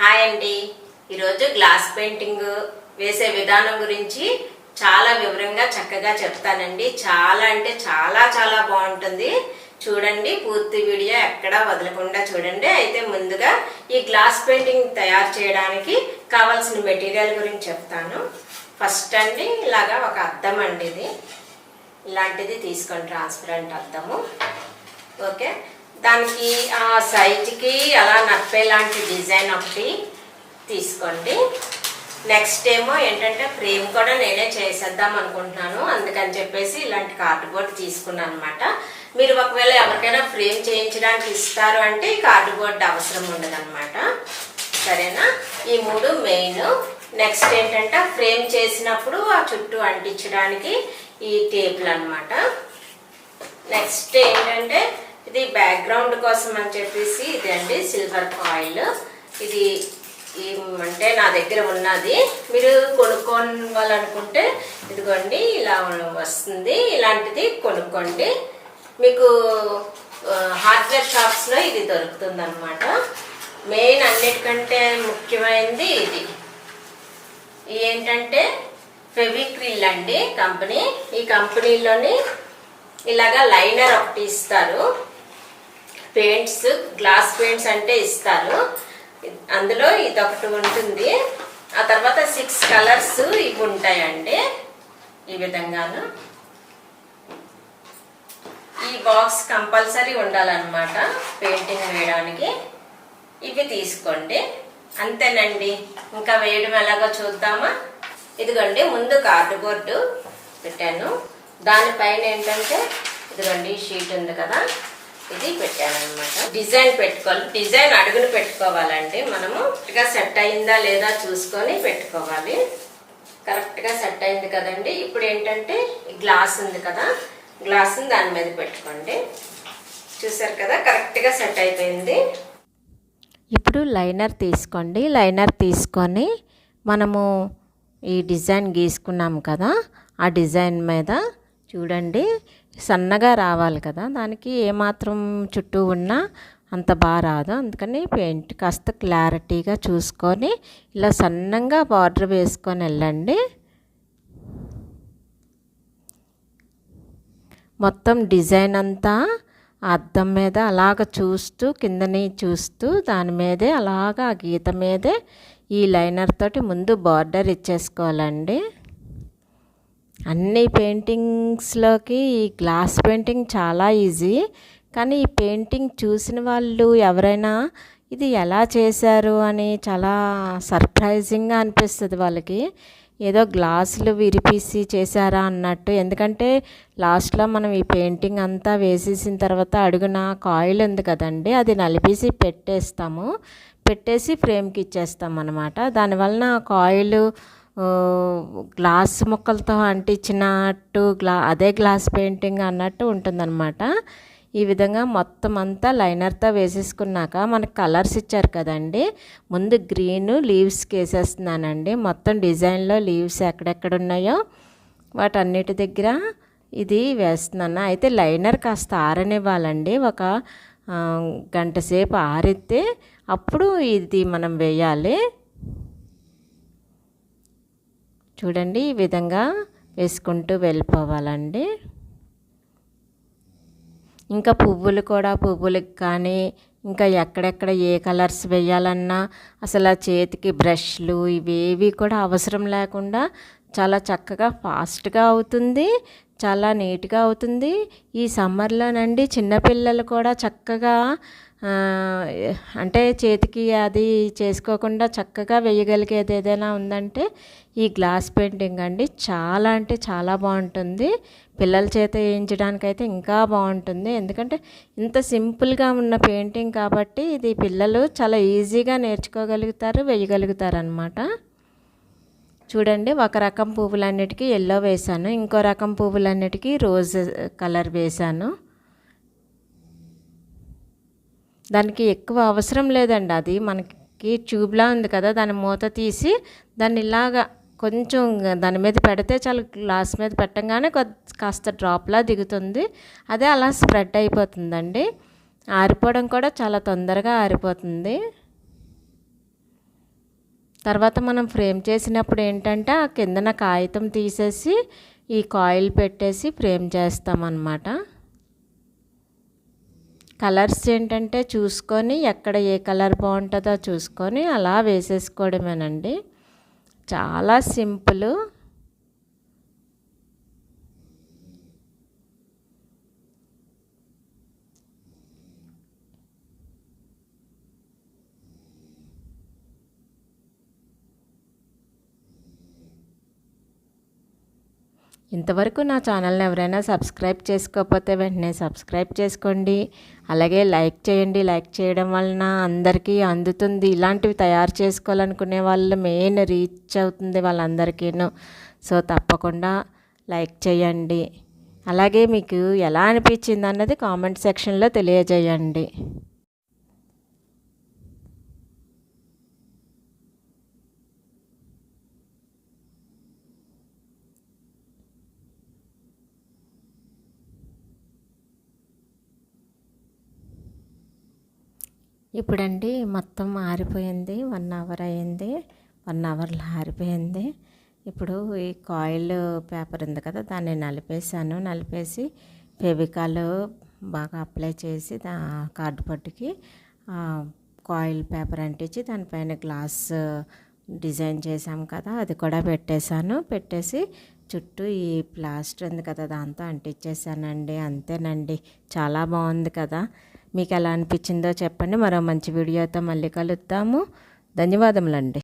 Hi అండి. ఈరోజు glass painting వేసే విధానం గురించి చాలా వివరంగా చక్కగా చెప్తానండి. చాలా అంటే చాలా చాలా బాగుంటుంది. చూడండి పూర్తి వీడియో ఎక్కడా వదలకుండా చూడండి. అయితే ముందుగా ఈ గ్లాస్ పెయింటింగ్ తయారు చేయడానికి కావాల్సిన మెటీరియల్ గురించి చెప్తాను. ఫస్ట్ అండి ఇలాగా ఒక అద్దం అండి ఇది. ఇలాంటిది తీసుకోండి ట్రాన్స్పరెంట్ అద్దము. ఓకే? దానికి ఆ సైజుకి అలా నప్పే లాంటి డిజైన్ ఒకటి తీసుకోండి. నెక్స్ట్ ఏమో ఏంటంటే ఫ్రేమ్ కూడా నేనే చేసేద్దాం అనుకుంటున్నాను. అందుకని చెప్పేసి ఇలాంటి కార్డుబోర్డ్ తీసుకున్నాను అనమాట మీరు ఒకవేళ ఎవరికైనా ఫ్రేమ్ చేయించడానికి ఇస్తారు అంటే ఈ కార్డుబోర్డ్ అవసరం ఉండదన్నమాట. సరేనా? ఈ మూడు మెయిన్ నెక్స్ట్ ఏంటంటే ఫ్రేమ్ చేసినప్పుడు ఆ చుట్టూ అంటించడానికి ఈ టేపులు అనమాట నెక్స్ట్ ఏంటంటే ఇది బ్యాక్గ్రౌండ్ కోసం అని చెప్పేసి ఇది అండి సిల్వర్ కాయిల్ ఇది అంటే నా దగ్గర ఉన్నది. మీరు కొనుక్కోవాలనుకుంటే ఇదిగోండి ఇలా వస్తుంది. ఇలాంటిది కొనుక్కోండి. మీకు హార్డ్వేర్ షాప్స్లో ఇది దొరుకుతుంది అనమాట మెయిన్ అన్నిటికంటే ముఖ్యమైనది ఇది. ఇది ఏంటంటే ఫెవిక్రిల్ అండి కంపెనీ. ఈ కంపెనీలోని ఇలాగా లైనర్ ఒకటి ఇస్తారు. పెయింట్స్ గ్లాస్ పెయింట్స్ అంటే ఇస్తారు. అందులో ఇది ఒకటి ఉంటుంది. ఆ తర్వాత సిక్స్ కలర్స్ ఇవి ఉంటాయండి. ఈ విధంగాను. ఈ బాక్స్ కంపల్సరీ ఉండాలన్నమాట పెయింటింగ్ వేయడానికి. ఇవి తీసుకోండి. అంతేనండి. ఇంకా వేయడం ఎలాగో చూద్దామా? ఇదిగోండి ముందు కార్డుబోర్డు పెట్టాను. దానిపైన ఏంటంటే ఇదిగోండి షీట్ ఉంది కదా. ఇది పెట్టానమాట డిజైన్ పెట్టుకోవాలి. డిజైన్ అడుగును పెట్టుకోవాలండి మనము కరెక్ట్గా సెట్ అయిందా లేదా చూసుకొని పెట్టుకోవాలి. కరెక్ట్గా సెట్ అయింది కదండి. ఇప్పుడు ఏంటంటే గ్లాస్ ఉంది కదా. గ్లాస్ని దాని మీద పెట్టుకోండి. చూసారు కదా కరెక్ట్గా సెట్ అయిపోయింది. ఇప్పుడు లైనర్ తీసుకోండి. లైనర్ తీసుకొని మనము ఈ డిజైన్ గీసుకున్నాం కదా. ఆ డిజైన్ మీద చూడండి. సన్నగా రావాలి కదా దానికి ఏమాత్రం చుట్టూ ఉన్నా అంత బాగా రాదు. అందుకని పెయింట్ కాస్త క్లారిటీగా చూసుకొని ఇలా సన్నంగా బార్డర్ వేసుకొని వెళ్ళండి. మొత్తం డిజైన్ అంతా అద్దం మీద అలాగ చూస్తూ కిందని చూస్తూ దాని మీదే అలాగ ఆ గీత మీదే ఈ లైనర్ తోటి ముందు బార్డర్ ఇచ్చేసుకోవాలండి. అన్ని పెయింటింగ్స్లోకి ఈ గ్లాస్ పెయింటింగ్ చాలా ఈజీ. కానీ ఈ పెయింటింగ్ చూసిన వాళ్ళు ఎవరైనా ఇది ఎలా చేశారు అని చాలా సర్ప్రైజింగ్గా అనిపిస్తుంది వాళ్ళకి. ఏదో గ్లాసులు విరిపీసి చేశారా అన్నట్టు. ఎందుకంటే లాస్ట్లో మనం ఈ పెయింటింగ్ అంతా వేసేసిన తర్వాత అడుగున కాయిల్ ఉంది కదండి అది నలిపేసి పెట్టేస్తాము. పెట్టేసి ఫ్రేమ్కి ఇచ్చేస్తాం అనమాట దానివలన కాయిల్ గ్లాస్ ముక్కలతో అంటించినట్టు గ్లా అదే గ్లాస్ పెయింటింగ్ అన్నట్టు ఉంటుందన్నమాట. ఈ విధంగా మొత్తం అంతా లైనర్తో వేసేసుకున్నాక మనకు కలర్స్ ఇచ్చారు కదండి. ముందు గ్రీన్ లీవ్స్కి వేసేస్తున్నానండి. మొత్తం డిజైన్లో లీవ్స్ ఎక్కడెక్కడ ఉన్నాయో వాటన్నిటి దగ్గర ఇది వేస్తున్నాను. అయితే లైనర్ కాస్త ఆరనివ్వాలండి. ఒక గంట సేపు ఆరితే అప్పుడు ఇది మనం వేయాలి. చూడండి ఈ విధంగా వేసుకుంటూ వెళ్ళిపోవాలండి. ఇంకా పువ్వులు కూడా పువ్వులకు కానీ ఇంకా ఎక్కడెక్కడ ఏ కలర్స్ వేయాలన్నా అసలు ఆ చేతికి బ్రష్లు ఇవేవి కూడా అవసరం లేకుండా చాలా చక్కగా ఫాస్ట్గా అవుతుంది చాలా నీట్గా అవుతుంది. ఈ సమ్మర్లోనండి చిన్నపిల్లలు కూడా చక్కగా అంటే చేతికి అది చేసుకోకుండా చక్కగా వేయగలిగేది ఏదైనా ఉందంటే ఈ గ్లాస్ పెయింటింగ్ అండి. చాలా అంటే చాలా బాగుంటుంది. పిల్లల చేత వేయించడానికైతే ఇంకా బాగుంటుంది. ఎందుకంటే ఇంత సింపుల్గా ఉన్న పెయింటింగ్ కాబట్టి ఇది పిల్లలు చాలా ఈజీగా నేర్చుకోగలుగుతారు వేయగలుగుతారు అనమాట చూడండి ఒక రకం పువ్వులన్నిటికీ ఎల్లో వేశాను. ఇంకో రకం పువ్వులన్నిటికీ రోజ్ కలర్ వేశాను. దానికి ఎక్కువ అవసరం లేదండి అది. మనకి ట్యూబ్లా ఉంది కదా దాని మూత తీసి దాన్ని ఇలాగా కొంచెం దాని మీద పెడితే చాలు గ్లాస్ మీద పెట్టంగానే కాస్త డ్రాప్లా దిగుతుంది. అదే అలా స్ప్రెడ్ అయిపోతుందండి. ఆరిపోవడం కూడా చాలా తొందరగా ఆరిపోతుంది. తర్వాత మనం ఫ్రేమ్ చేసినప్పుడు ఏంటంటే ఆ కిందన కాగితం తీసేసి ఈ కాయిల్ పెట్టేసి ఫ్రేమ్ చేస్తామన్నమాట. కలర్స్ ఏంటంటే చూసుకొని ఎక్కడ ఏ కలర్ బాగుంటుందో చూసుకొని అలా వేసేసుకోవడమేనండి. చాలా సింపుల్. ఇంతవరకు నా ఛానల్ని ఎవరైనా సబ్స్క్రైబ్ చేసుకోకపోతే వెంటనే సబ్స్క్రైబ్ చేసుకోండి. అలాగే లైక్ చేయండి. లైక్ చేయడం వలన అందరికీ అందుతుంది. ఇలాంటివి తయారు చేసుకోవాలనుకునే వాళ్ళు మెయిన్ రీచ్ అవుతుంది వాళ్ళందరికీను. సో తప్పకుండా లైక్ చేయండి. అలాగే మీకు ఎలా అనిపించింది అన్నది కామెంట్ సెక్షన్లో తెలియజేయండి. ఇప్పుడండి మొత్తం ఆరిపోయింది వన్ అవర్ అయింది వన్ అవర్లో ఆరిపోయింది. ఇప్పుడు ఈ కాయిల్ పేపర్ ఉంది కదా దాన్ని నలిపేసాను నలిపేసి ఫెవికాల్ బాగా అప్లై చేసి దా కార్డు పట్టుకి కాయిల్ పేపర్ అంటించి దానిపైన గ్లాస్ డిజైన్ చేసాం కదా అది కూడా పెట్టేశాను. పెట్టేసి చుట్టూ ఈ ప్లాస్టర్ ఉంది కదా దాంతో అంటించేసానండి అంతేనండి. చాలా బాగుంది కదా. మీకు ఎలా అనిపించిందో చెప్పండి. మరో మంచి వీడియోతో మళ్ళీ కలుద్దాము. ధన్యవాదములండి.